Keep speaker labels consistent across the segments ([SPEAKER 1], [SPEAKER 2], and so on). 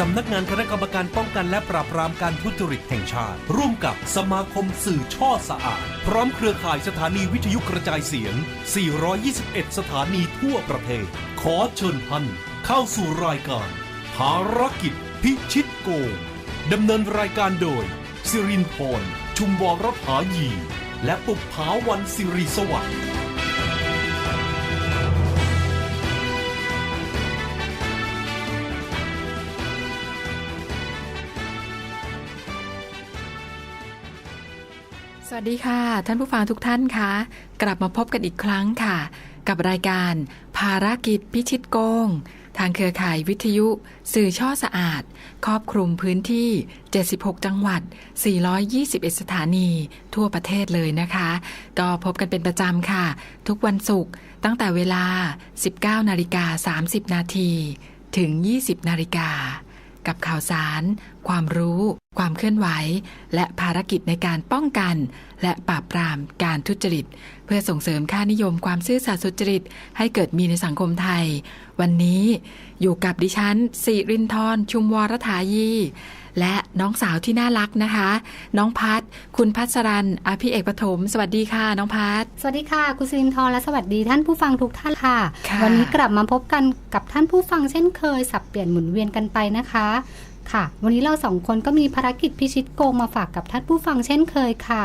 [SPEAKER 1] สำนักงานคณะกรรมการป้องกันและปราบปรามการทุจริตแห่งชาติ ร่วมกับสมาคมสื่อช่อสะอาด พร้อมเครือข่ายสถานีวิทยุกระจายเสียง 421 สถานีทั่วประเทศ ขอเชิญท่านเข้าสู่รายการ ภารกิจพิชิตโกงดำเนินรายการโดย สิรินพร ชุมวรภายี และปุกผาวันสิริสวัสดิ์
[SPEAKER 2] วัสดีค่ะ ท่านผู้ฟังทุกท่านคะกลับมาพบกันอีกครั้งค่ะ กับรายการภารกิจพิชิตโกง ทางเครือข่ายวิทยุ สื่อช่อสะอาด ครอบคลุมพื้นที่ 76 จังหวัด 421 สถานี ทั่วประเทศเลยนะคะ ก็พบกันเป็นประจำค่ะ ทุกวันศุกร์ตั้งแต่เวลา 19 นาฬิกา 30 นาทีถึง 20 นาฬิกา กับข่าวสาร ความรู้ ความเคลื่อนไหว และภารกิจในการป้องกัน และปราบปรามการทุจริต เพื่อส่งเสริมค่านิยมความซื่อสัตย์สุจริต ให้เกิดมีในสังคมไทย วันนี้อยู่กับดิฉันสิรินทร์ชุมวรถายี และน้องสาวที่น่ารักนะคะ น้องพัดคุณพัชรันอภิเอกปฐมสวัสดีค่ะ น้องพัด
[SPEAKER 3] สวัสดีค่ะคุณสิรินทร์และสวัสดีท่านผู้ฟังทุกท่านค่ะ
[SPEAKER 2] ค่ะ
[SPEAKER 3] วันนี้กลับมาพบกันกับท่านผู้ฟังเช่นเคย สับเปลี่ยนหมุนเวียนกันไปนะคะ ค่ะ วันนี้เราสองคนก็มีภารกิจพิชิตโกงมาฝากกับท่านผู้ฟังเช่นเคยค่ะ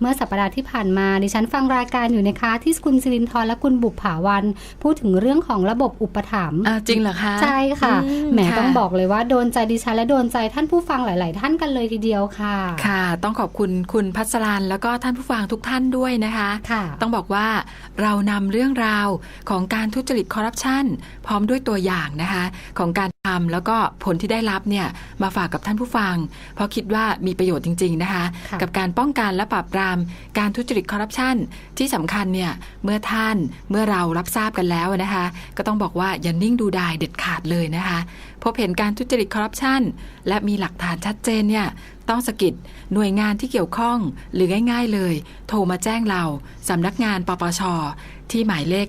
[SPEAKER 3] เมื่อสัปดาห์ที่ผ่านมาดิฉันฟังรายการอยู่นะคะ ที่คุณสิรินทร์และคุณบุปผาวัน พูดถึงเรื่องของระบบอุปถัมภ์
[SPEAKER 2] อ่าจริงเหรอคะ
[SPEAKER 3] ใช่ค่ะ
[SPEAKER 2] อืม
[SPEAKER 3] แหม
[SPEAKER 2] ค่ะ
[SPEAKER 3] ต้องบอกเลยว่าโดนใจดิฉันและโดนใจท่านผู้ฟังหลาย ๆ ท่านกันเลยทีเดียวค่ะ
[SPEAKER 2] ค่ะ ต้องขอบคุณคุณพัชรันแล้วก็ท่านผู้ฟังทุกท่านด้วยนะคะ
[SPEAKER 3] ค่ะ
[SPEAKER 2] ต้องบอกว่าเรานำเรื่องราวของการทุจริตคอร์รัปชันพร้อมด้วยตัวอย่างนะคะ ของการทำแล้วก็ผลที่ได้รับเนี่ยมาฝากกับท่านผู้ฟัง เพราะคิดว่ามีประโยชน์จริง ๆ นะคะ
[SPEAKER 3] ค่ะ
[SPEAKER 2] กับการป้องกันและปราบปรามการทุจริตคอร์รัปชันที่สำคัญเนี่ยเมื่อท่านเมื่อเรารับทราบกันแล้วนะคะ ก็ต้องบอกว่าอย่านิ่งดูดายเด็ดขาดเลยนะคะ พบเห็นการทุจริตคอร์รัปชันและมีหลักฐานชัดเจนเนี่ยต้องสกิดหน่วยงานที่เกี่ยวข้องหรือง่าย ๆ เลย โทรมาแจ้งเราสำนักงานปปช ที่หมายเลข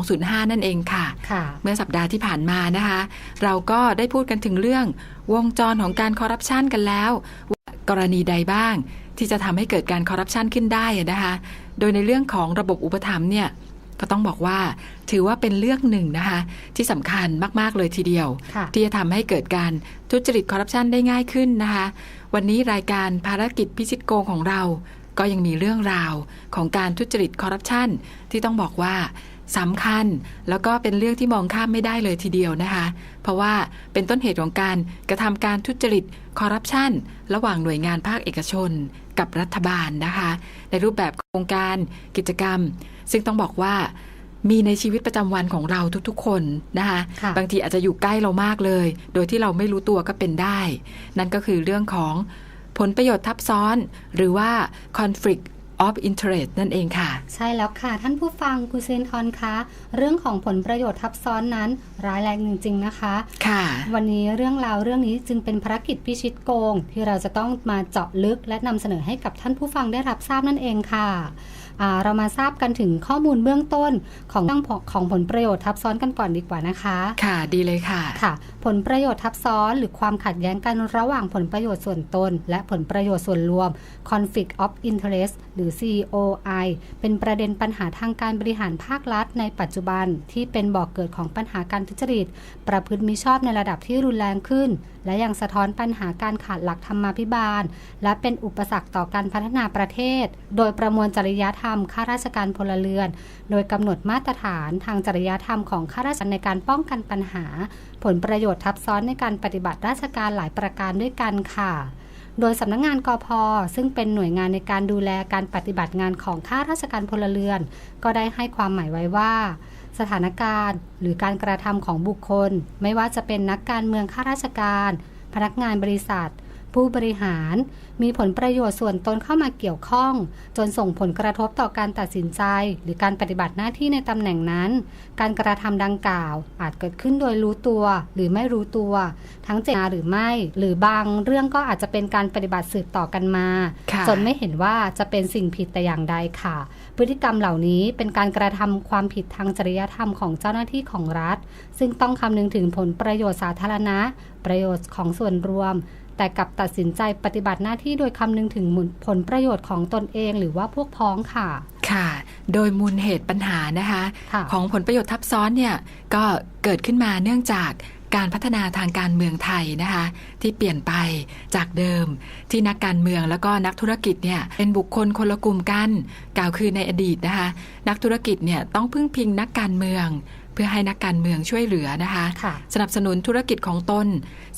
[SPEAKER 2] 1205 นั่นเองค่ะ
[SPEAKER 3] ค่ะ
[SPEAKER 2] เมื่อสัปดาห์ที่ผ่านมานะคะ เราก็ได้พูดกันถึงเรื่องวงจรของการคอร์รัปชันกันแล้วว่ากรณีใดบ้าง ที่จะทำให้เกิดการคอร์รัปชันขึ้นได้อะนะคะ โดยในเรื่องของระบบอุปถัมภ์เนี่ยก็ต้องบอกว่าถือว่าเป็นเรื่องหนึ่งนะคะ ที่สำคัญมาก ๆ เลยทีเดียว
[SPEAKER 3] ค่ะ
[SPEAKER 2] ที่จะทำให้เกิดการทุจริตคอร์รัปชันได้ง่ายขึ้นนะคะ วันนี้รายการภารกิจพิชิตโกงของเรา ก็ยังมีเรื่องราวของการทุจริตคอร์รัปชันที่ต้องบอกว่าสำคัญแล้วก็เป็นเรื่องที่มองข้ามไม่ได้เลยทีเดียวนะคะ เพราะว่าเป็นต้นเหตุของการกระทำการทุจริตคอร์รัปชันระหว่างหน่วยงานภาคเอกชน กับรัฐบาลนะคะ ในรูปแบบโครงการกิจกรรม ซึ่งต้องบอกว่ามีในชีวิตประจำวันของเราทุกๆ คนนะคะ
[SPEAKER 3] ค่ะ
[SPEAKER 2] บางทีอาจจะอยู่ใกล้เรามากเลย โดยที่เราไม่รู้ตัวก็เป็นได้ นั่นก็คือเรื่องของ ผลประโยชน์ทับซ้อน หรือว่า conflict of interest นั่นเองค่ะ
[SPEAKER 3] ใช่แล้วค่ะ ท่านผู้ฟังคุณเซนทอนคะเรื่องของผลประโยชน์ทับซ้อนนั้น ร้ายแรงจริงๆนะคะ
[SPEAKER 2] ค่ะ
[SPEAKER 3] วันนี้เรื่องราวเรื่องนี้จึงเป็นภารกิจพิชิตโกง ที่เราจะต้องมาเจาะลึกและนำเสนอให้กับท่านผู้ฟังได้รับทราบนั่นเองค่ะอ่า เรามาทราบกันถึงข้อมูลเบื้องต้นของเรื่องของผลประโยชน์ทับซ้อนกันก่อนดีกว่านะคะ
[SPEAKER 2] ค่ะดีเลยค่ะ
[SPEAKER 3] ค่ะ ผลประโยชน์ทับซ้อนหรือความขัดแย้งกันระหว่างผลประโยชน์ส่วนตน และผลประโยชน์ส่วนรวม conflict of interest หรือ COI เป็นประเด็นปัญหาทางการบริหารภาครัฐ ในปัจจุบันที่เป็นบ่อกเกิดของปัญหาการทุจริต ประพฤติมิชอบในระดับที่รุนแรงขึ้น และยังสะท้อนปัญหาการขาดหลักธรรมาภิบาล และเป็นอุปสรรคต่อการพัฒนาประเทศ โดยประมวลจริยธรรมข้าราชการพลเรือน โดยกำหนดมาตรฐานทางจริยธรรมของข้าราชการในการป้องกันปัญหา ผลประโยชน์ทับซ้อนในการปฏิบัติราชการหลายประการด้วยกันค่ะโดยสำนักงงานกพซึ่งเป็นหน่วยงานในการดูแลการปฏิบัติงานของข้าราชการพลเรือน ก็ได้ให้ความหมายไว้ว่า สถานการณ์ หรือการกระทำของบุคคล ไม่ว่าจะเป็นนักการเมืองข้าราชการ พนักงานบริษัท ผู้บริหาร มีผลประโยชน์ส่วนตนเข้ามาเกี่ยวข้อง จนส่งผลกระทบต่อการตัดสินใจ หรือการปฏิบัติหน้าที่ในตำแหน่งนั้น การกระทำดังกล่าว อาจเกิดขึ้นโดยรู้ตัวหรือไม่รู้ตัว ทั้งเจตนาหรือไม่ หรือบางเรื่องก็อาจจะเป็นการปฏิบัติสืบต่อกันมา
[SPEAKER 2] ค่ะ
[SPEAKER 3] จนไม่เห็นว่าจะเป็นสิ่งผิดแต่อย่างใดค่ะ พฤติกรรมเหล่านี้เป็นการกระทำความผิดทางจริยธรรมของเจ้าหน้าที่ของรัฐ ซึ่งต้องคำนึงถึงผลประโยชน์สาธารณะ ประโยชน์ของส่วนรวม แต่กลับตัดสินใจปฏิบัติหน้าที่โดยคำนึงถึงผลประโยชน์ของตนเองหรือว่าพวกพ้องค่ะ
[SPEAKER 2] ค่ะ โดยมูลเหตุปัญหานะคะ
[SPEAKER 3] คะ
[SPEAKER 2] ของผลประโยชน์ทับซ้อนเนี่ยก็เกิดขึ้นมาเนื่องจาก การพัฒนาทางการเมืองไทยนะคะที่เปลี่ยนไปจากเดิม ที่นักการเมืองแล้วก็นักธุรกิจเนี่ยเป็นบุคคลคนละกลุ่มกันกล่าวคือในอดีตนะคะนักธุรกิจเนี่ยต้องพึ่งพิงนักการเมือง เพื่อให้นักการเมืองช่วยเหลือนะคะ
[SPEAKER 3] ค่ะ
[SPEAKER 2] สนับสนุนธุรกิจของตน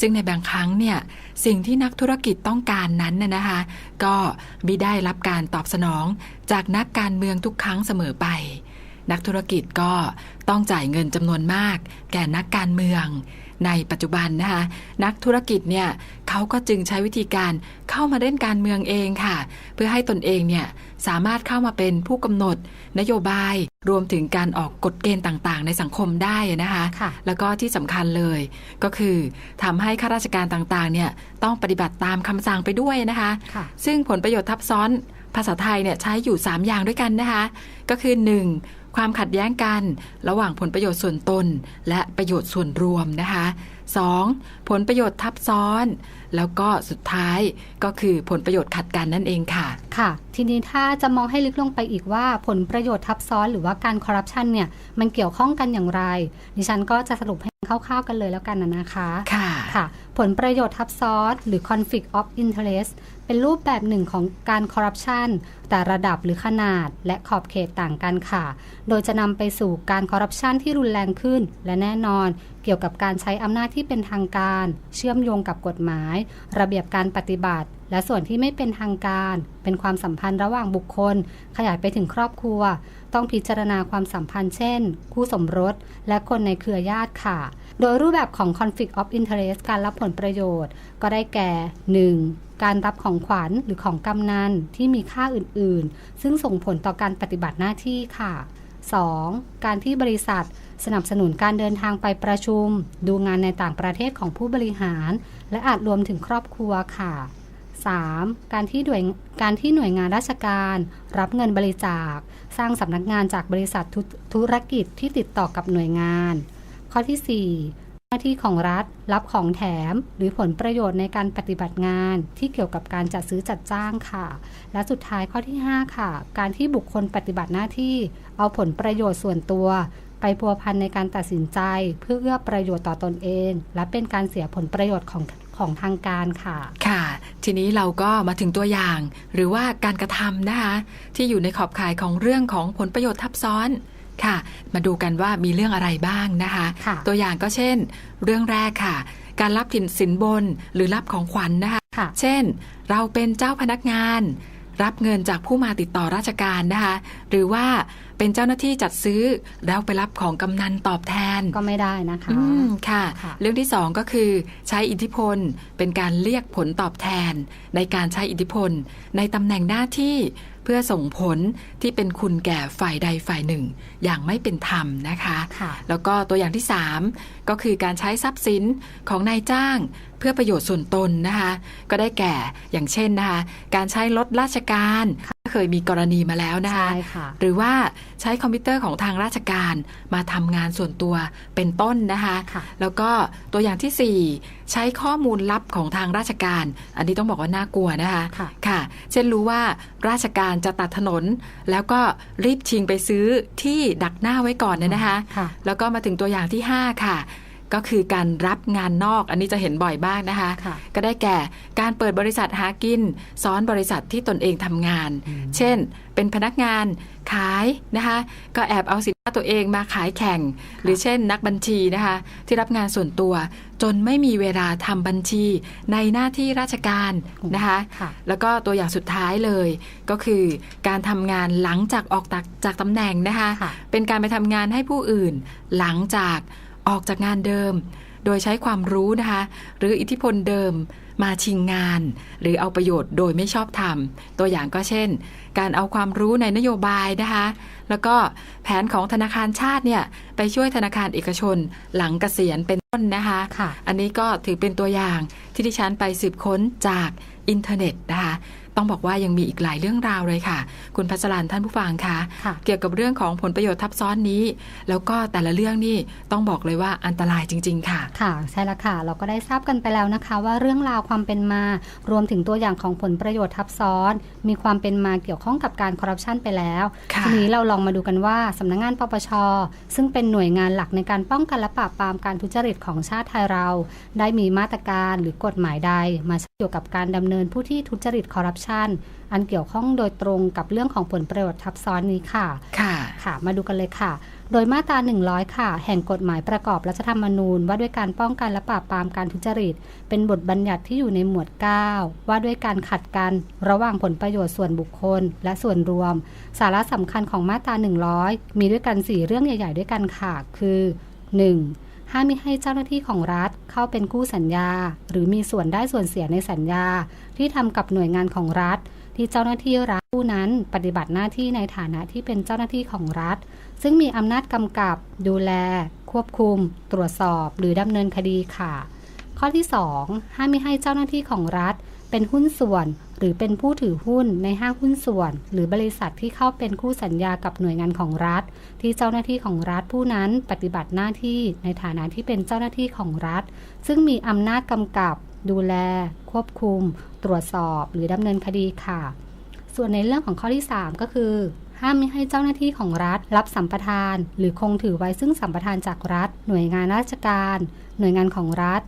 [SPEAKER 2] ซึ่งในบางครั้งเนี่ยสิ่งที่นักธุรกิจต้องการนั้นน่ะนะคะ ก็มิได้รับการตอบสนองจากนักการเมืองทุกครั้งเสมอไป นักธุรกิจก็ต้องจ่ายเงินจำนวนมาก แก่นักการเมืองในปัจจุบันนะคะนักธุรกิจเนี่ยเขาก็จึงใช้วิธีการเข้ามาเล่นการเมืองเองค่ะ เพื่อให้ตนเองเนี่ยสามารถเข้ามาเป็นผู้กำหนด นโยบายรวมถึงการออกกฎเกณฑ์ต่างๆ ในสังคมได้นะคะ
[SPEAKER 3] ค่ะ
[SPEAKER 2] แล้วก็ที่สำคัญเลยก็คือทำให้ข้าราชการต่างๆเนี่ยต้องปฏิบัติตามคำสั่งไปด้วยนะคะ
[SPEAKER 3] ค่ะ
[SPEAKER 2] ซึ่งผลประโยชน์ทับซ้อนภาษาไทยเนี่ยใช้อยู่ 3 อย่างด้วยกันนะคะ ก็คือ 1. ความขัดแย้งกัน ระหว่างผลประโยชน์ส่วนตน และประโยชน์ส่วนรวมนะคะ 2. ผลประโยชน์ทับซ้อน แล้วก็สุดท้ายก็คือผลประโยชน์ขัดกันนั่นเองค่ะ
[SPEAKER 3] ค่ะ ทีนี้ถ้าจะมองให้ลึกลงไปอีกว่าผลประโยชน์ทับซ้อนหรือว่าการคอร์รัปชันเนี่ยมันเกี่ยวข้องกันอย่างไร ดิฉันก็จะสรุปให้ ร่าวๆกันเลยแล้วกันนะคะ
[SPEAKER 2] ค่ะ
[SPEAKER 3] ค่ะ ผลประโยชน์ทับซ้อนหรือ conflict of interest เป็นรูปแบบหนึ่งของการคอร์รัปชันแต่ระดับหรือขนาดและขอบเขตต่างกันค่ะ โดยจะนำไปสู่การคอร์รัปชันที่รุนแรงขึ้น และแน่นอนเกี่ยวกับการใช้อำนาจที่เป็นทางการ เชื่อมโยงกับกฎหมาย ระเบียบการปฏิบัติ และส่วนที่ไม่เป็นทางการ เป็นความสัมพันธ์ระหว่างบุคคล ขยายไปถึงครอบครัว ต้องพิจารณาความสัมพันธ์เช่น คู่สมรส และคนในเครือญาติค่ะ โดยรูปแบบของ conflict of interest การรับผลประโยชน์ ก็ได้แก่ 1. การรับของขวัญหรือของกำนันที่มีค่าอื่น ๆ ซึ่งส่งผลต่อการปฏิบัติหน้าที่ค่ะ 2. การที่บริษัทสนับสนุนการเดินทางไปประชุม ดูงานในต่างประเทศของผู้บริหาร และอาจรวมถึงครอบครัวค่ะ 3. การที่หน่วยการที่หน่วยงานราชการ รับเงินบริจาค สร้างสำนักงานจากบริษัทธุรกิจที่ติดต่อกับหน่วยงาน ข้อที่ 4 หน้าที่ของรัฐรับของแถม หรือผลประโยชน์ในการปฏิบัติงานที่เกี่ยวกับการจัดซื้อจัดจ้างค่ะ และสุดท้ายข้อที่ 5 ค่ะ การที่บุคคลปฏิบัติหน้าที่ เอาผลประโยชน์ส่วนตัว ไปพัวพันในการตัดสินใจ เพื่อเอื้อประโยชน์ต่อตอนเอง และเป็นการเสียผลประโยชน์ของ ของทางการค่ะ
[SPEAKER 2] ค่ะ ทีนี้เราก็มาถึงตัวอย่าง หรือว่าการกระทำนะคะ ที่อยู่ในขอบข่ายของเรื่องของผลประโยชน์ทับซ้อนค่ะ มาดูกันว่ามีเรื่องอะไรบ้างนะคะ
[SPEAKER 3] ค่ะ
[SPEAKER 2] ตัวอย่างก็เช่น เรื่องแรกค่ะ การรับถิ่นสินบนหรือรับของขวัญนะคะ
[SPEAKER 3] ค่ะ
[SPEAKER 2] เช่น เราเป็นเจ้าพนักงาน รับเงินจากผู้มาติดต่อราชการนะคะ หรือว่าเป็นเจ้าหน้าที่จัดซื้อแล้วไปรับของกำนันตอบแทน
[SPEAKER 3] ก็ไม่ได้นะคะ
[SPEAKER 2] อืมค่ะ
[SPEAKER 3] ค่ะ
[SPEAKER 2] เรื่องที่สองก็คือ ใช้อิทธิพลเป็นการเรียกผลตอบแทน ในการใช้อิทธิพล ในตำแหน่งหน้าที่เพื่อส่งผลที่เป็นคุณแก่ฝ่ายใดฝ่ายหนึ่ง อย่างไม่เป็นธรรมนะคะ
[SPEAKER 3] ค่ะ
[SPEAKER 2] แล้วก็ตัวอย่างที่ 3 ก็คือการใช้ทรัพย์สินของนายจ้าง เพื่อประโยชน์ส่วนตนนะคะก็ได้แก่อย่างเช่นนะคะการใช้รถราชการเคยมีกรณีมาแล้วนะคะ
[SPEAKER 3] ใช่ค่ะ
[SPEAKER 2] หรือว่าใช้คอมพิวเตอร์ของทางราชการมาทำงานส่วนตัวเป็นต้นนะคะ
[SPEAKER 3] ค่ะ
[SPEAKER 2] แล้วก็ตัวอย่างทีสี่ 4 ใช้ข้อมูลลับของทางราชการ อันนี้ต้องบอกว่าน่ากลัวนะคะ
[SPEAKER 3] ค่ะ
[SPEAKER 2] ค่ะ เช่นรู้ว่าราชการจะตัดถนน แล้วก็รีบชิงไปซื้อที่ดักหน้าไว้ก่อนเนยนะคะ
[SPEAKER 3] ค่ะ
[SPEAKER 2] แล้วก็มาถึงตัวอย่างที่ 5 ค่ะ ก็คือการรับงานนอก อันนี้จะเห็นบ่อยบ้างนะคะ
[SPEAKER 3] ค่ะ
[SPEAKER 2] ก็ได้แก่การเปิดบริษัทหากินซ้อนบริษัทที่ตนเองทำงาน เช่น เป็นพนักงานขายนะคะ ก็แอบเอาสินค้าตัวเองมาขายแข่ง หรือเช่นนักบัญชีนะคะ ที่รับงานส่วนตัว จนไม่มีเวลาทำบัญชีในหน้าที่ราชการนะคะ
[SPEAKER 3] ค่ะ
[SPEAKER 2] แล้วก็ตัวอย่างสุดท้ายเลย ก็คือการทำงานหลังจากออกจากจากตำแหน่งนะคะ
[SPEAKER 3] ค่ะ
[SPEAKER 2] เป็นการไปทำงานให้ผู้อื่นหลังจาก ออกจากงานเดิม โดยใช้ความรู้นะคะ หรืออิทธิพลเดิมมาชิงงาน หรือเอาประโยชน์โดยไม่ชอบธรรม ตัวอย่างก็เช่น การเอาความรู้ในนโยบายนะคะ แล้วก็แผนของธนาคารชาติเนี่ยไปช่วยธนาคารเอกชน หลังเกษียณเป็นต้นนะคะ
[SPEAKER 3] ค่ะ
[SPEAKER 2] อันนี้ก็ถือเป็นตัวอย่างที่ดิฉันไปสืบค้นจากอินเทอร์เน็ตนะคะ ต้องบอกว่ายังมีอีกหลายเรื่องราวเลยค่ะ คุณพัชรันท่านผู้ฟังคะ
[SPEAKER 3] ค่ะ
[SPEAKER 2] เกี่ยวกับเรื่องของผลประโยชน์ทับซ้อนนี้ แล้วก็แต่ละเรื่องนี่ต้องบอกเลยว่าอันตรายจริง ๆ ค่ะ
[SPEAKER 3] ค่ะ ใช่แล้วค่ะ เราก็ได้ทราบกันไปแล้วนะคะ ว่าเรื่องราวความเป็นมา รวมถึงตัวอย่างของผลประโยชน์ทับซ้อน มีความเป็นมาเกี่ยวข้องกับการคอร์รัปชันไปแล้ว
[SPEAKER 2] ค่ะ
[SPEAKER 3] ทีนี้เราลองมาดูกันว่าสำนักงานปปชซึ่งเป็นหน่วยงานหลักในการป้องกันและปราบปรามการทุจริตของชาติไทยเรา ได้มีมาตรการหรือกฎหมายใด มาเกี่ยวกับการดำเนินผู้ที่ทุจริตคอร์รัปชันอันเกี่ยวข้องโดยตรงกับเรื่องของผลประโยชน์ทับซ้อนนี้ค่ะ
[SPEAKER 2] ค่ะ
[SPEAKER 3] ค่ะ มาดูกันเลยค่ะ โดยมาตรา 100 ค่ะ แห่งกฎหมายประกอบรัฐธรรมนูญ ว่าด้วยการป้องกันและปราบปรามการทุจริต เป็นบทบัญญัติที่อยู่ในหมวด 9 ว่าด้วยการขัดกันระหว่างผลประโยชน์ส่วนบุคคล และส่วนรวม สาระสำคัญของมาตรา 100 มีด้วยกัน 4 เรื่องใหญ่ ๆ ด้วยกันค่ะ คือ 1. ห้ามมิให้เจ้าหน้าที่ของรัฐเข้าเป็นคู่สัญญา หรือมีส่วนได้ส่วนเสียในสัญญา ที่ทำกับหน่วยงานของรัฐ ที่เจ้าหน้าที่รัฐผู้นั้นปฏิบัติหน้าที่ในฐานะที่เป็นเจ้าหน้าที่ของรัฐ ซึ่งมีอำนาจกำกับ ดูแล ควบคุม ตรวจสอบ หรือดำเนินคดีค่ะ ข้อที่ 2 ห้ามไม่ให้เจ้าหน้าที่ของรัฐ เป็นหุ้นส่วน หรือเป็นผู้ถือหุ้นในห้างหุ้นส่วน หรือบริษัทที่เข้าเป็นคู่สัญญากับหน่วยงานของรัฐ ที่เจ้าหน้าที่ของรัฐผู้นั้นปฏิบัติหน้าที่ในฐานะที่เป็นเจ้าหน้าที่ของรัฐ ซึ่งมีอำนาจกำกับ ดูแล ควบคุม ตรวจสอบ หรือดำเนินคดีค่ะ ส่วนในเรื่องของข้อที่ 3 ก็คือห้ามไม่ให้เจ้าหน้าที่ของรัฐ รับสัมปทาน หรือคงถือไว้ซึ่งสัมปทานจากรัฐ หน่วยงานราชการ หน่วยงานของรัฐ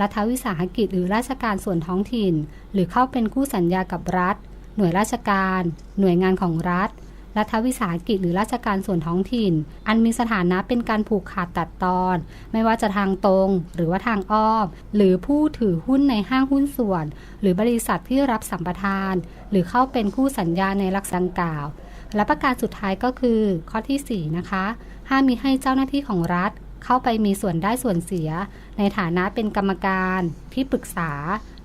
[SPEAKER 3] รัฐวิสาหกิจหรือราชการส่วนท้องถิ่น หรือเข้าเป็นคู่สัญญากับรัฐ หน่วยราชการ หน่วยงานของรัฐ รัฐวิสาหกิจหรือราชการส่วนท้องถิ่น อันมีสถานะเป็นการผูกขาดตัดตอน ไม่ว่าจะทางตรงหรือว่าทางอ้อม หรือผู้ถือหุ้นในห้างหุ้นส่วน หรือบริษัทที่รับสัมปทาน หรือเข้าเป็นคู่สัญญาในลักษณะดังกล่าวและประการสุดท้ายก็คือข้อทีสี่4 นะคะ ห้ามมีให้เจ้าหน้าที่ของรัฐ เข้าไปมีส่วนได้ส่วนเสีย ในฐานะเป็นกรรมการ ที่ปรึกษา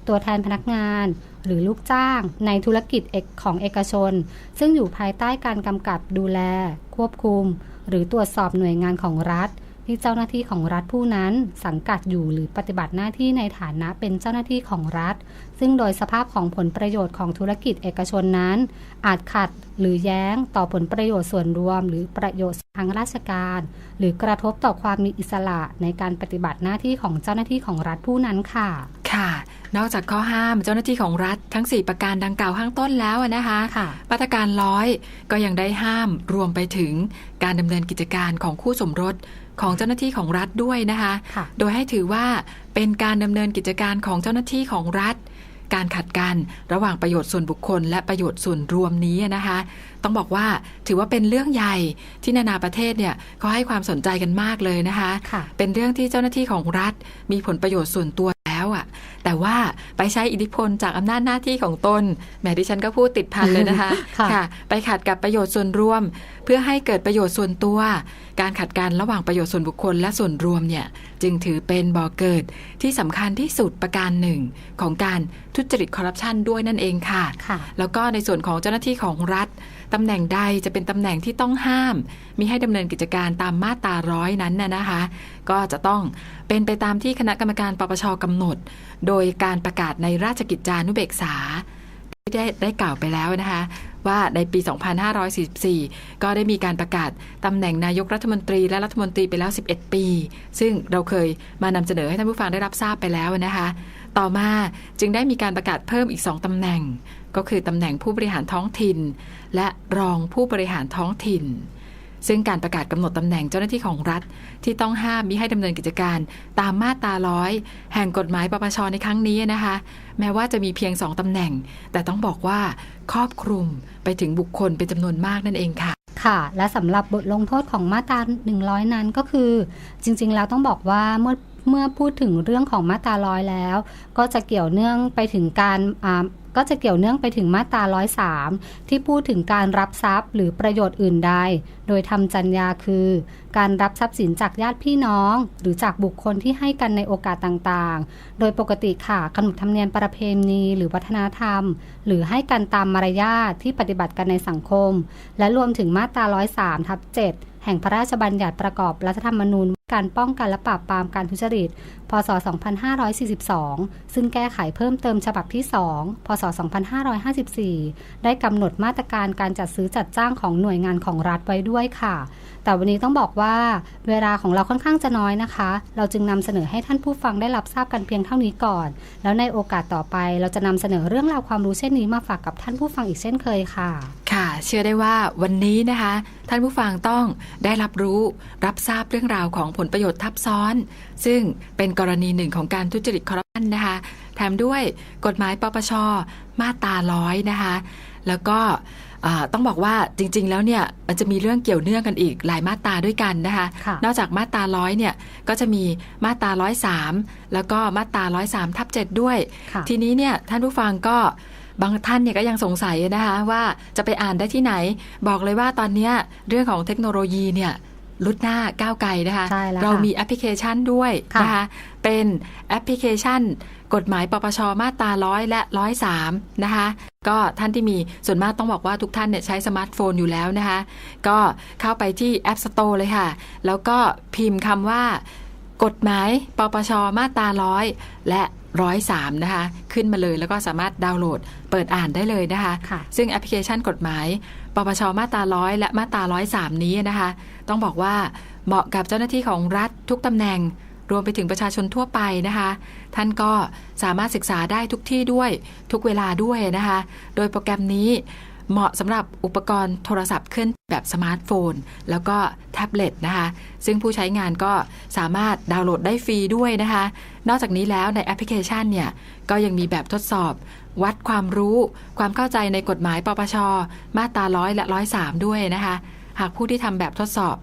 [SPEAKER 3] ตัวแทนพนักงาน หรือลูกจ้าง ในธุรกิจเอกของเอกชน ซึ่งอยู่ภายใต้การกำกับดูแล ควบคุม หรือตรวจสอบหน่วยงานของรัฐ ที่เจ้าหน้าที่ของรัฐผู้นั้น สังกัดอยู่หรือปฏิบัติหน้าที่ในฐานะเป็นเจ้าหน้าที่ของรัฐ ซึ่งโดยสภาพของผลประโยชน์ของธุรกิจเอกชนนั้น อาจขัดหรือแย้งต่อผลประโยชน์ส่วนรวม หรือประโยชน์ทางราชการ หรือกระทบต่อความมีอิสระในการปฏิบัติหน้าที่ของเจ้าหน้าที่ของรัฐผู้นั้นค่ะ
[SPEAKER 2] ค่ะนอกจากข้อห้ามเจ้าหน้าที่ของรัฐทั้ง 4 ประการดังกล่าวข้างต้นแล้วอะนะคะ
[SPEAKER 3] ค่ะ
[SPEAKER 2] มาตรการร้อยก็ยังได้ห้ามรวมไปถึงการดำเนินกิจการของคู่สมรส ของเจ้าหน้าที่ของรัฐด้วยนะคะ
[SPEAKER 3] ค่ะ
[SPEAKER 2] โดยให้ถือว่าเป็นการดำเนินกิจการของเจ้าหน้าที่ของรัฐ การขัดกันระหว่างประโยชน์ส่วนบุคคล และประโยชน์ส่วนรวมนี้นะคะ ต้องบอกว่าถือว่าเป็นเรื่องใหญ่ที่นานาประเทศเนี่ยเขาให้ความสนใจกันมากเลยนะคะ
[SPEAKER 3] ค่ะ
[SPEAKER 2] เป็นเรื่องที่เจ้าหน้าที่ของรัฐ มีผลประโยชน์ส่วนตัวแล้วอะ่ะ แต่ว่าไปใช้อิทธิพลจากอำนาจหน้าที่ของตนแหมดิฉันก็พูดติดพันเลยนะคะ
[SPEAKER 3] ค่ะ
[SPEAKER 2] ไปขัดกับประโยชน์ส่วนรวม เพื่อให้เกิดประโยชน์ส่วนตัว การขัดกันระหว่างประโยชน์ส่วนบุคคลและส่วนรวมเนี่ยจึงถือเป็นบ่อเกิดที่สำคัญที่สุดประการหนึ่ง ของการทุจริตคอร์รัปชันด้วยนั่นเองค่ะ
[SPEAKER 3] ค่ะ
[SPEAKER 2] แล้วก็ในส่วนของเจ้าหน้าที่ของรัฐ ตำแหน่งใดจะเป็นตำแหน่งที่ต้องห้ามมิให้ดำเนินกิจการตามมาตราร้อยนั้นน่ะนะคะ ก็จะต้องเป็นไปตามที่คณะกรรมการปปชกำหนด โดยการประกาศในราชกิจจานุเบกษาที่ได้ได้กล่าวไปแล้วนะคะ ว่าในปี 2544 ก็ได้มีการประกาศตำแหน่งนายกรัฐมนตรีและรัฐมนตรีไปแล้ว 11 ปี ซึ่งเราเคยมานำเสนอให้ท่านผู้ฟังได้รับทราบไปแล้วนะคะ ต่อมาจึงได้มีการประกาศเพิ่มอีก 2ตำแหน่ง ก็คือตำแหน่งผู้บริหารท้องถิ่น และรองผู้บริหารท้องถิ่น ซึ่งการประกาศกำหนดตำแหน่งเจ้าหน้าที่ของรัฐ ที่ต้องห้ามมิให้ดำเนินกิจการ ตามมาตราร้อยแห่งกฎหมายปปชในครั้งนี้นะคะ แม้ว่าจะมีเพียงสองตำแหน่ง แต่ต้องบอกว่าครอบคลุมไปถึงบุคคลเป็นจำนวนมากนั่นเองค่ะ
[SPEAKER 3] ค่ะ และสำหรับบทลงโทษของมาตรา 100 นั้นก็คือ จริง ๆ แล้วต้องบอกว่าเมื่อเมื่อพูดถึงเรื่องของมาตราร้อยแล้ว ก็จะเกี่ยวเนื่องไปถึงการ ก็จะเกี่ยวเนื่องไปถึงมาตรา 103 ที่พูดถึงการรับทรัพย์ หรือประโยชน์อื่นใด โดยทำจัญญาคือ การรับทรัพย์สินจากญาติพี่น้อง หรือจากบุคคลที่ให้กันในโอกาสต่างๆ โดยปกติค่ะขนบธรรมเนียมประเพณีหรือวัฒนธรรม หรือให้กันตามมารยาทที่ปฏิบัติกันในสังคม และรวมถึงมาตรา 103ทับ7แห่งพระราชบัญญัติประกอบรัฐธรรมนูญการป้องกันและปราบปรามการทุจริต พศ 2542 ซึ่งแก้ไขเพิ่มเติมฉบับที่ 2 พศ 2554 ได้กำหนดมาตรการการจัดซื้อจัดจ้างของหน่วยงานของรัฐไว้ด้วยค่ะ แต่วันนี้ต้องบอกว่าเวลาของเราค่อนข้างจะน้อยนะคะ เราจึงนำเสนอให้ท่านผู้ฟังได้รับทราบกันเพียงเท่านี้ก่อน แล้วในโอกาสต่อไป เราจะนำเสนอเรื่องราวความรู้เช่นนี้มาฝากกับท่านผู้ฟังอีกเช่นเคยค่ะ
[SPEAKER 2] ค่ะ เชื่อได้ว่าวันนี้นะคะ ท่านผู้ฟังต้องได้รับรู้รับทราบเรื่องราวของผลประโยชน์ทับซ้อน ซึ่งเป็นกรณีหนึ่งของการทุจริตคอร์รัปชันนะคะแถมด้วยกฎหมายปปชมาตราร้อยนะคะแล้วก็อ่าต้องบอกว่าจริง ๆ แล้วเนี่ยมันจะมีเรื่องเกี่ยวเนื่องกันอีกหลายมาตราด้วยกันนะคะ
[SPEAKER 3] ค่ะ
[SPEAKER 2] นอกจากมาตราร้อยเนี่ยก็จะมีมาตราร้อยสามแล้วก็มาตราร้อยสามทับเจ็ดด้วย
[SPEAKER 3] ค่ะ
[SPEAKER 2] ทีนี้เนี่ยท่านผู้ฟังก็บางท่านเนี่ยก็ยังสงสัยนะคะว่าจะไปอ่านได้ที่ไหน บอกเลยว่าตอนเนี้ยเรื่องของเทคโนโลยีเนี่ย ลุดหน้าก้าวไกลนะคะ
[SPEAKER 3] ใช่แล้ว
[SPEAKER 2] เรา
[SPEAKER 3] ค่ะ
[SPEAKER 2] มีแอปพลิเคชันด้วย
[SPEAKER 3] ค่ะ
[SPEAKER 2] นะคะ เป็นแอปพลิเคชัน กฎหมายปปชมาตราร้อยและร้อยสามนะคะ ก็ท่านที่มีส่วนมากต้องบอกว่าทุกท่านเนี่ยใช้สมาร์ทโฟนอยู่แล้วนะคะ ก็เข้าไปที่ App Store เลยค่ะ แล้วก็พิมพ์คำว่า กฎหมายปปชมาตราร้อยและร้อยสามนะคะ ขึ้นมาเลยแล้วก็สามารถดาวน์โหลดเปิดอ่านได้เลยนะคะ
[SPEAKER 3] ค่ะ
[SPEAKER 2] ซึ่งแอปพลิเคชันกฎหมาย ปปชมาตราร้อยและมาตราร้อยสามนี้นะคะ ต้องบอกว่าเหมาะกับเจ้าหน้าที่ของรัฐทุกตำแหน่ง รวมไปถึงประชาชนทั่วไปนะคะ ท่านก็สามารถศึกษาได้ทุกที่ด้วยทุกเวลาด้วยนะคะ โดยโปรแกรมนี้เหมาะสำหรับอุปกรณ์โทรศัพท์เคลื่อนแบบสมาร์ทโฟน แล้วก็แท็บเล็ตนะคะ ซึ่งผู้ใช้งานก็สามารถดาวน์โหลดได้ฟรีด้วยนะคะ นอกจากนี้แล้วในแอปพลิเคชันเนี่ย ก็ยังมีแบบทดสอบ วัดความรู้ ความเข้าใจในกฎหมายปปช มาตราร้อยและร้อยสามด้วยนะคะ หากผู้ที่ทำแบบทดสอบ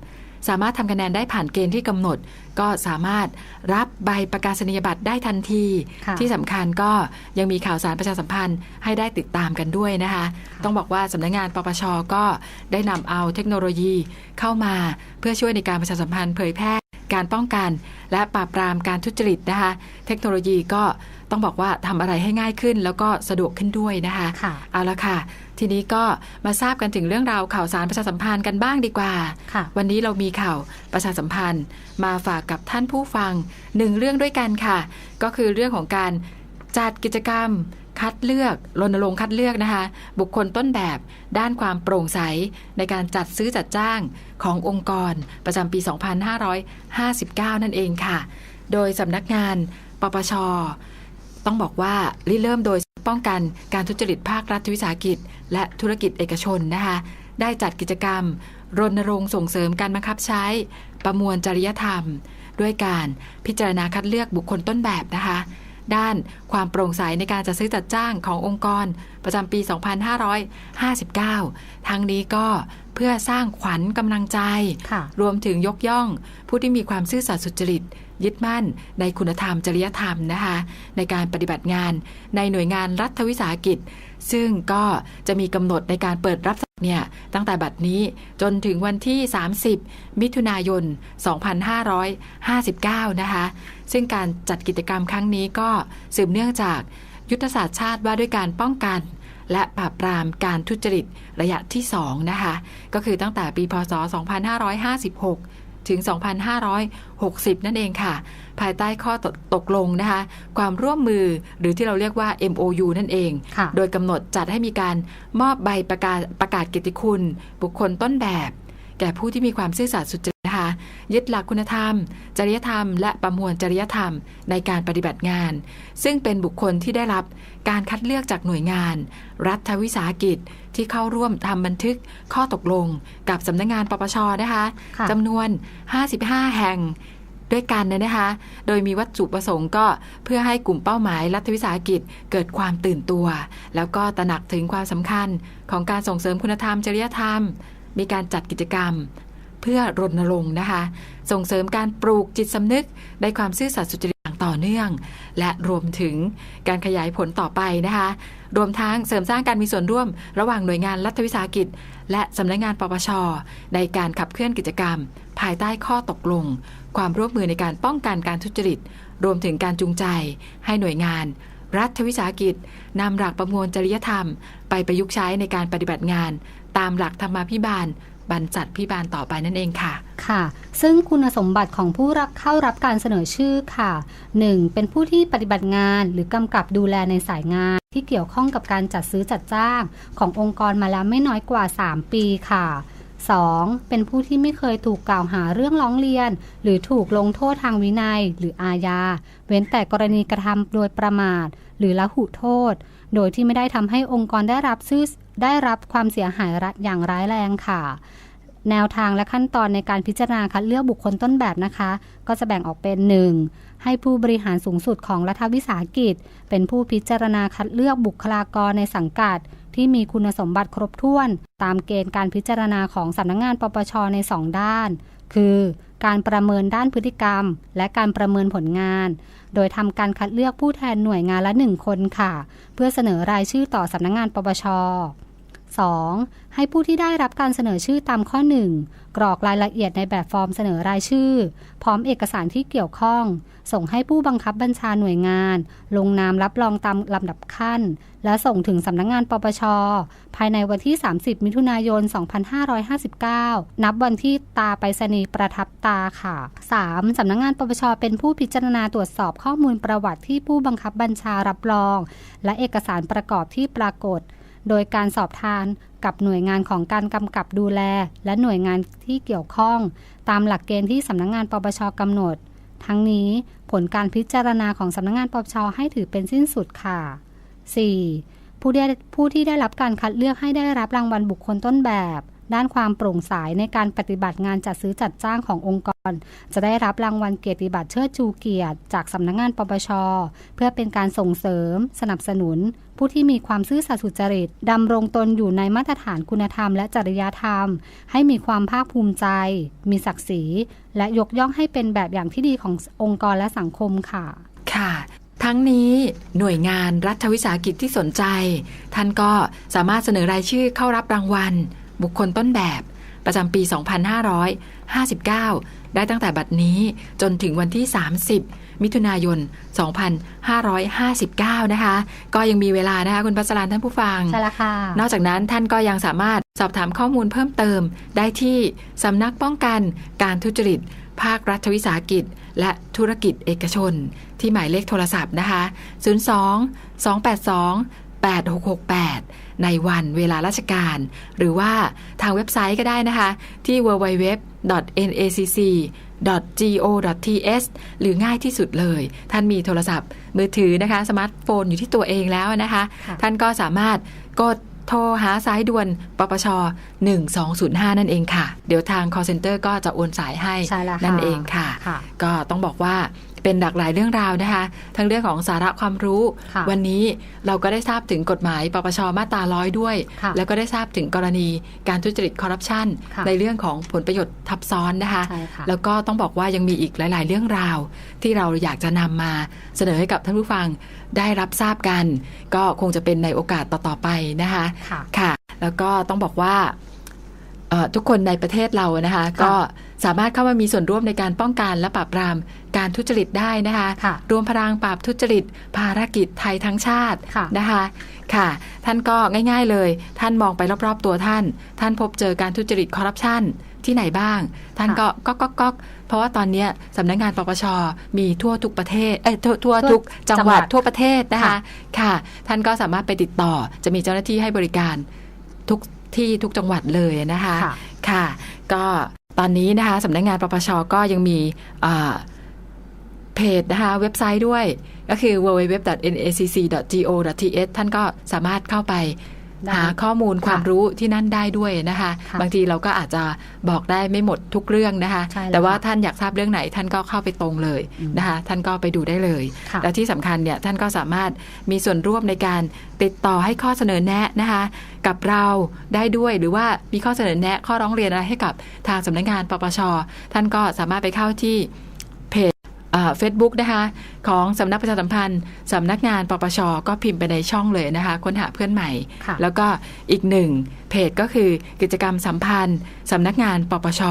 [SPEAKER 2] สามารถทำคะแนนได้ผ่านเกณฑ์ที่กำหนด ก็สามารถรับใบประกาศนียบัตรได้ทันที
[SPEAKER 3] ค่ะ
[SPEAKER 2] ที่สำคัญก็ยังมีข่าวสารประชาสัมพันธ์ให้ได้ติดตามกันด้วยนะคะ ต้องบอกว่าสำนักงานปปชก็ได้นำเอาเทคโนโลยีเข้ามาเพื่อช่วยในการประชาสัมพันธ์เผยแพร่ การป้องกัน และปราบปรามการทุจริตนะคะ เทคโนโลยีก็ต้องบอกว่าทำอะไรให้ง่ายขึ้น แล้วก็สะดวกขึ้นด้วยนะคะ
[SPEAKER 3] ค่ะ
[SPEAKER 2] เอาละค่ะ ทีนี้ก็มาทราบกันถึงเรื่องราวข่าวสารประชาสัมพันธ์กันบ้างดีกว่า
[SPEAKER 3] ค่ะ
[SPEAKER 2] วันนี้เรามีข่าวประชาสัมพันธ์ มาฝากกับท่านผู้ฟังหนึ่งเรื่องด้วยกันค่ะ ก็คือเรื่องของการจัดกิจกรรม คัดเลือกรณรงค์คัดเลือกนะคะ บุคคลต้นแบบด้านความโปร่งใส ในการจัดซื้อจัดจ้างขององค์กรประจำปี 2559 นั่นเองค่ะ โดยสำนักงานปปชต้องบอกว่าริเริ่มโดยป้องกันการทุจริตภาครัฐวิสาหกิจ และธุรกิจเอกชนนะคะ ได้จัดกิจกรรม รณรงค์ส่งเสริมการบังคับใช้ ประมวลจริยธรรม ด้วยการพิจารณาคัดเลือกบุคคลต้นแบบนะคะ ด้านความโปร่งใสในการจัดซื้อจัดจ้างขององค์กร ประจำปี 2559 ทั้งนี้ก็เพื่อสร้างขวัญกำลังใจ
[SPEAKER 3] ค่ะ
[SPEAKER 2] รวมถึงยกย่อง ผู้ที่มีความซื่อสัตย์สุจริต ยึดมั่นในคุณธรรมจริยธรรมนะคะในการปฏิบัติงานในหน่วยงานรัฐวิสาหกิจ ซึ่งก็จะมีกำหนดในการเปิดรับสมัครเนี่ยตั้งแต่บัดนี้จนถึงวันที่ 30 มิถุนายน 2559 นะคะ ซึ่งการจัดกิจกรรมครั้งนี้ก็สืบเนื่องจากยุทธศาสตร์ชาติว่าด้วยการป้องกันและปราบปรามการทุจริตระยะที่ 2 นะคะ ก็คือตั้งแต่ปีพศ 2556 ถึง 2560 นั่นเองค่ะ ภายใต้ข้อตตกลงนะคะ ความร่วมมือหรือที่เราเรียกว่า MOU นั่นเอง
[SPEAKER 3] ค่ะ
[SPEAKER 2] โดยกำหนดจัดให้มีการมอบใบประกาศประกาศเกียรติคุณ บุคคลต้นแบบ แก่ผู้ที่มีความซื่อสัตย์สุจริต นะคะยึดหลักคุณธรรม จริยธรรม และประมวลจริยธรรมในการปฏิบัติงาน ซึ่งเป็นบุคคลที่ได้รับการคัดเลือกจากหน่วยงาน รัฐวิสาหกิจที่เข้าร่วมทำบันทึกข้อตกลงกับสำนักงานปปชนะคะ
[SPEAKER 3] ค่ะ
[SPEAKER 2] จำนวน 55 แห่งด้วยกันเนยนะคะ โดยมีวัตถุประสงค์ก็เพื่อให้กลุ่มเป้าหมายรัฐวิสาหกิจเกิดความตื่นตัว แล้วก็ตระหนักถึงความสำคัญของการส่งเสริมคุณธรรมจริยธรรม มีการจัดกิจกรรม เพื่อรณรงค์นะคะ ส่งเสริมการปลูกจิตสำนึกในความซื่อสัตย์สุจริตอย่างต่อเนื่อง และรวมถึงการขยายผลต่อไปนะคะ รวมทั้งเสริมสร้างการมีส่วนร่วม ระหว่างหน่วยงานรัฐวิสาหกิจ และสำนักงานปปชในการขับเคลื่อนกิจกรรม ภายใต้ข้อตกลง ความร่วมมือในการป้องกันการทุจริต รวมถึงการจูงใจ ให้หน่วยงานรัฐวิสาหกิจนำหลักประมวลจริยธรรม ไปประยุกต์ใช้ในการปฏิบัติงาน ตามหลักธรรมาภิบาล บรรจัดพิบาลต่อไปนั่นเองค่ะ
[SPEAKER 3] ค่ะ ซึ่งคุณสมบัติของผู้รับเข้ารับการเสนอชื่อค่ะ 1. เป็นผู้ที่ปฏิบัติงานหรือกำกับดูแลในสายงานที่เกี่ยวข้องกับการจัดซื้อจัดจ้าง ขององค์กรมาแล้วไม่น้อยกว่า 3 ปีค่ะ 2. เป็นผู้ที่ไม่เคยถูกกล่าวหาเรื่องร้องเรียน หรือถูกลงโทษทางวินัย หรืออาญา เว้นแต่กรณีกระทำโดยประมาท หรือละหุโทษ โดยที่ไม่ได้ทำให้องค์กรได้รับซื่อ ได้รับความเสียหายรัฐอย่างร้ายแรงค่ะ แนวทางและขั้นตอนในการพิจารณาคัดเลือกบุคคลต้นแบบนะคะ ก็จะแบ่งออกเป็น 1. ให้ผู้บริหารสูงสุดของรัฐวิสาหกิจ เป็นผู้พิจารณาคัดเลือกบุคลากรในสังกัดที่มีคุณสมบัติครบถ้วน ตามเกณฑ์การพิจารณาของสำนักงงานปปชใน 2 ด้าน คือ การประเมินด้านพฤติกรรม และการประเมินผลงาน โดยทำการคัดเลือกผู้แทนหน่วยงานละหนึ่งคนค่ะ เพื่อเสนอรายชื่อต่อสำนักงงานปปช 2. ให้ผู้ที่ได้รับการเสนอชื่อตามข้อ 1 กรอกรายละเอียดในแบบฟอร์มเสนอรายชื่อ พร้อมเอกสารที่เกี่ยวข้อง ส่งให้ผู้บังคับบัญชาหน่วยงาน ลงนามรับรองตามลำดับขั้น และส่งถึงสำนักงงานปปช ภายในวันที่ 30 มิถุนายน 2559 นับวันที่ตาไปรษณีย์ประทับตาค่ะ 3. สำนักงงานปปช เป็นผู้พิจารณาตรวจสอบข้อมูลประวัติที่ผู้บังคับบัญชารับรอง และเอกสารประกอบที่ปรากฏ โดยการสอบทานกับหน่วยงานของการกำกับดูแล และหน่วยงานที่เกี่ยวข้อง ตามหลักเกณฑ์ที่สำนักงงานปปชกำหนด ทั้งนี้ผลการพิจารณาของสำนักงงานปปชให้ถือเป็นสิ้นสุดค่ะ 4. ผู้ได้ผู้ที่ได้รับการคัดเลือกให้ได้รับรางวัลบุคคลต้นแบบ ด้านความโปร่งใสในการปฏิบัติงานจัดซื้อจัดจ้างขององค์กร จะได้รับรางวัลเกียรติบัตรเชิดชูเกียรติ จากสำนักงงานปปช เพื่อเป็นการส่งเสริม สนับสนุน ผู้ที่มีความซื่อสัตย์สุจริตดำรงตนอยู่ในมาตรฐานคุณธรรมและจริยธรรม ให้มีความภาคภูมิใจ มีศักดิ์ศรี และยกย่องให้เป็นแบบอย่างที่ดีขององค์กรและสังคมค่ะ
[SPEAKER 2] ค่ะทั้งนี้หน่วยงานรัฐวิสาหกิจที่สนใจ ท่านก็สามารถเสนอรายชื่อเข้ารับรางวัล บุคคลต้นแบบประจำปี 2559 ได้ตั้งแต่บัดนี้จนถึงวันที่ 30 มิถุนายน 2559 นะคะ ก็ยังมีเวลานะคะคุณพัชรานท่านผู้ฟัง
[SPEAKER 3] ใช่แล้วค่ะ
[SPEAKER 2] นอกจากนั้นท่านก็ยังสามารถสอบถามข้อมูลเพิ่มเติม ได้ที่สำนักป้องกันการทุจริต ภาครัฐวิสาหกิจ และธุรกิจเอกชน ที่หมายเลขโทรศัพท์นะคะ 02 282 8668 ในวันเวลาราชการ หรือว่าทางเว็บไซต์ก็ได้นะคะ ที่ www.nacc go.th หรือง่ายที่สุดเลย ท่านมีโทรศัพท์ มือถือนะคะ สมาร์ทโฟนอยู่ที่ตัวเองแล้วนะคะ
[SPEAKER 3] ค่ะ
[SPEAKER 2] ท่านก็สามารถกดโทรหาสายด่วนปปช 1205 นั่นเองค่ะ เดี๋ยวทาง call center ก็จะโอนสายให้
[SPEAKER 3] ใช่แล้วค่ะ
[SPEAKER 2] นั่นเองค่ะ
[SPEAKER 3] ค่ะ
[SPEAKER 2] ก็ต้องบอกว่า เป็นหลากหลายเรื่องราวนะคะ ทั้งเรื่องของสาระความรู้
[SPEAKER 3] ค่ะ
[SPEAKER 2] วันนี้เราก็ได้ทราบถึงกฎหมายปปชมาตราร้อยด้วย
[SPEAKER 3] ค่ะ
[SPEAKER 2] แล้วก็ได้ทราบถึงกรณีการทุจริตคอร์รัปชัน
[SPEAKER 3] ค่ะ
[SPEAKER 2] ในเรื่องของผลประโยชน์ทับซ้อนนะคะ
[SPEAKER 3] ใช่ค่ะ
[SPEAKER 2] แล้วก็ต้องบอกว่ายังมีอีกหลาย ๆ เรื่องราว ที่เราอยากจะนำมาเสนอให้กับท่านผู้ฟังได้รับทราบกัน ก็คงจะเป็นในโอกาสต่อ ๆ ไปนะคะ
[SPEAKER 3] ค่ะ
[SPEAKER 2] ค่ะแล้วก็ต้องบอกว่าเอ่อทุกคนในประเทศเรานะคะ ก็ สามารถเข้ามามีส่วนร่วมในการป้องกันและปราบปรามการทุจริตได้นะคะ
[SPEAKER 3] ค่ะ
[SPEAKER 2] รวมพลังปราบทุจริต ภารกิจไทยทั้งชาติ
[SPEAKER 3] ค่ะ
[SPEAKER 2] นะคะค่ะ ท่านก็ง่าย ๆเลย ท่านมองไปรอบๆตัวท่าน ท่านพบเจอการทุจริตคอร์รัปชันที่ไหนบ้าง ท่านก็ก๊อกก๊อกก๊อกเพราะว่าตอนเนี้ยสำนักงานปปชมีทั่วทุกประเทศเอ้ยทั่วทั่ว
[SPEAKER 3] ทั่ว
[SPEAKER 2] ทุกจังหวัด
[SPEAKER 3] จังหวัด
[SPEAKER 2] ทั่วประเทศนะคะ
[SPEAKER 3] ค่ะ
[SPEAKER 2] ค่ะ ท่านก็สามารถไปติดต่อจะมีเจ้าหน้าที่ให้บริการทุกที่ทุกจังหวัดเลยนะคะ
[SPEAKER 3] ค่ะ
[SPEAKER 2] ค่ะก็ ตอนนี้นะคะสำนักงานปปชก็ยังมีเพจนะคะเว็บไซต์ด้วยก็คือ www.nacc.go.th ท่านก็สามารถเข้าไป หาข้อมูล
[SPEAKER 3] ค่ะ
[SPEAKER 2] ความรู้ที่นั่นได้ด้วยนะคะ
[SPEAKER 3] ค่ะ
[SPEAKER 2] บางทีเราก็อาจจะบอกได้ไม่หมดทุกเรื่องนะคะ
[SPEAKER 3] ใช่แล้ว
[SPEAKER 2] แต่ว่า
[SPEAKER 3] ค่ะ
[SPEAKER 2] ท่านอยากทราบเรื่องไหน ท่านก็เข้าไปตรงเลย
[SPEAKER 3] อืม
[SPEAKER 2] นะคะ ท่านก็ไปดูได้เลย
[SPEAKER 3] ค่ะ
[SPEAKER 2] และที่สำคัญเนี่ยท่านก็สามารถมีส่วนร่วมในการติดต่อให้ข้อเสนอแนะนะคะ กับเราได้ด้วยหรือว่ามีข้อเสนอแนะข้อร้องเรียนอะไรให้กับทางสำนักงานปปชท่านก็สามารถไปเข้าที่ เพจเฟซบุ๊กนะคะ ของสำนักประชาสัมพันธ์สำนักงานปปชก็พิมพ์ไปในช่องเลยนะคะ ค้นหาเพื่อนใหม่
[SPEAKER 3] ค่ะ
[SPEAKER 2] แล้วก็อีกหนึ่งเพจก็คือกิจกรรมสัมพันธ์สำนักงานปปช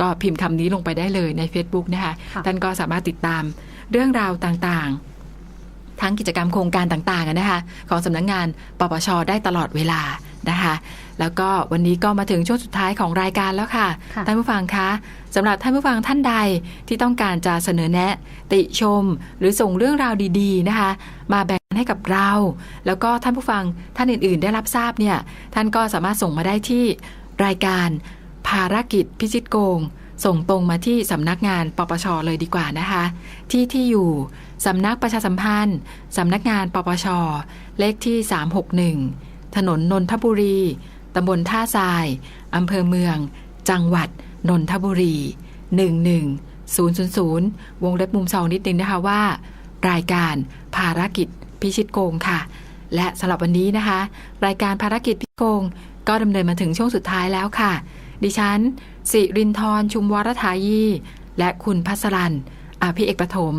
[SPEAKER 2] ก็พิมพ์คำนี้ลงไปได้เลยใน Facebook นะคะ
[SPEAKER 3] ค่ะ
[SPEAKER 2] ท่านก็สามารถติดตามเรื่องราวต่างๆ ทั้งกิจกรรมโครงการต่างๆอะนะคะ ของสำนักงานปปชได้ตลอดเวลา นะคะ แล้วก็วันนี้ก็มาถึงช่วงสุดท้ายของรายการแล้วค่ะ
[SPEAKER 3] ค่ะ
[SPEAKER 2] ท่านผู้ฟังคะสำหรับท่านผู้ฟังท่านใดที่ต้องการจะเสนอแนะ ติชม หรือส่งเรื่องราวดีๆนะคะ มาแบ่งปันให้กับเรา แล้วก็ท่านผู้ฟังท่านอื่นๆ ได้รับทราบเนี่ยท่านก็สามารถส่งมาได้ที่รายการภารกิจพิชิตโกง ส่งตรงมาที่สำนักงานปปชเลยดีกว่านะคะ ที่ที่อยู่สำนักประชาสัมพันธ์สำนักงานปปชเลขที่ 361 ถนนนนทบุรี ตำบลท่าทราย อำเภอเมือง จังหวัด นนทบุรี 11000 วงเล็บมุมซองนิดนึงนะคะว่า รายการภารกิจพิชิตโกงค่ะ และสำหรับวันนี้นะคะ รายการภารกิจพิชิตโกง ก็ดำเนินมาถึงช่วงสุดท้ายแล้วค่ะ ดิฉันสิรินทร์ชุมวรทายี และคุณพัสรัน พี่เอกปฐม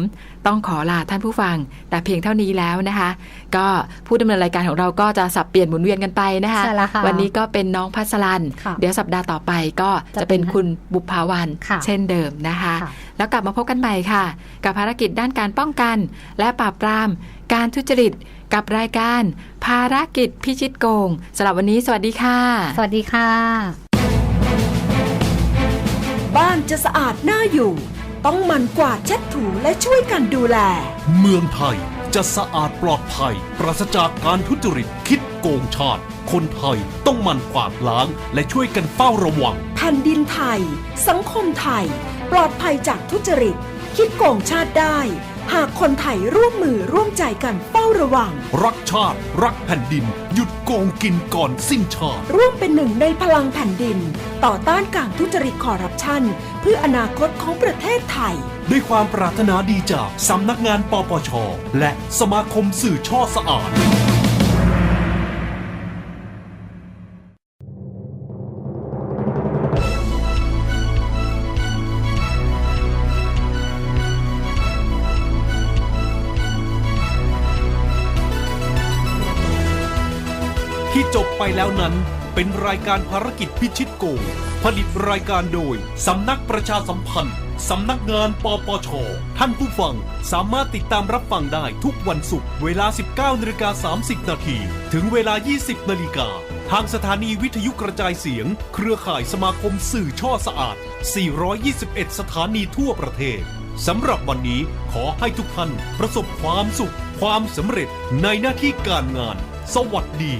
[SPEAKER 2] ต้องขอลาท่านผู้ฟัง แต่เพียงเท่านี้แล้วนะคะ ก็ผู้ดำเนินรายการของเราก็จะสับเปลี่ยนหมุนเวียนกันไปนะคะ
[SPEAKER 3] ใช่แล้วค่ะ
[SPEAKER 2] วันนี้ก็เป็นน้องพัสรัน
[SPEAKER 3] ค่ะ
[SPEAKER 2] เดี๋ยวสัปดาห์ต่อไปก็
[SPEAKER 3] จะ
[SPEAKER 2] จะ
[SPEAKER 3] เป็
[SPEAKER 2] เป็นนคุณบุภาวัน
[SPEAKER 3] ค่ะ
[SPEAKER 2] เช่นเดิมนะคะ
[SPEAKER 3] ค่ะ
[SPEAKER 2] แล้วกลับมาพบกันใหม่ค่ะ กับภารกิจด้านการป้องกัน และปราบปราม การทุจริตกับรายการ ภารกิจพิชิตโกงสำหรับวันนี้สวัสดีค่ะ
[SPEAKER 3] สวัสดีค่ะ
[SPEAKER 4] บ้านจะสะอาดน่าอยู่ ต้องหมันกวาดเช็ดถูและช่วยกันดูแล
[SPEAKER 1] เมืองไทยจะสะอาดปลอดภัย ปราศจากการทุจริตคิดโกงชาติ คนไทยต้องหมันกวาดล้าง และช่วยกันเฝ้าระวัง
[SPEAKER 4] แผ่นดินไทย สังคมไทย ปลอดภัยจากทุจริต คิดโกงชาติได้ หากคนไทยร่วมมือร่วมใจกันเฝ้าระวัง
[SPEAKER 1] รักชาติ รักแผ่นดิน หยุดโกงกินก่อนสิ้นชาติ
[SPEAKER 4] ร่วมเป็นหนึ่งในพลังแผ่นดิน ต่อต้านการทุจริตคอร์รัปชัน เพื่ออนาคตของประเทศไทย
[SPEAKER 1] ด้วยความปรารถนาดีจากสำนักงานปปช และสมาคมสื่อช่อสะอาด จบไปแล้วนั้น เป็นรายการภารกิจพิชิตโกงผลิตรายการโดย สำนักประชาสัมพันธ์ สำนักงานปปช ท่านผู้ฟังสามารถติดตามรับฟังได้ทุกวันศุกร์เวลา 19นาฬิกา30 นาทีถึงเวลา 20นาฬิกาทางสถานีวิทยุกระจายเสียง เครือข่ายสมาคมสื่อช่อสะอาด 421 สถานีทั่วประเทศสำหรับวันนี้ขอให้ทุกท่านประสบความสุข ความสำเร็จในหน้าที่การงาน สวัสดี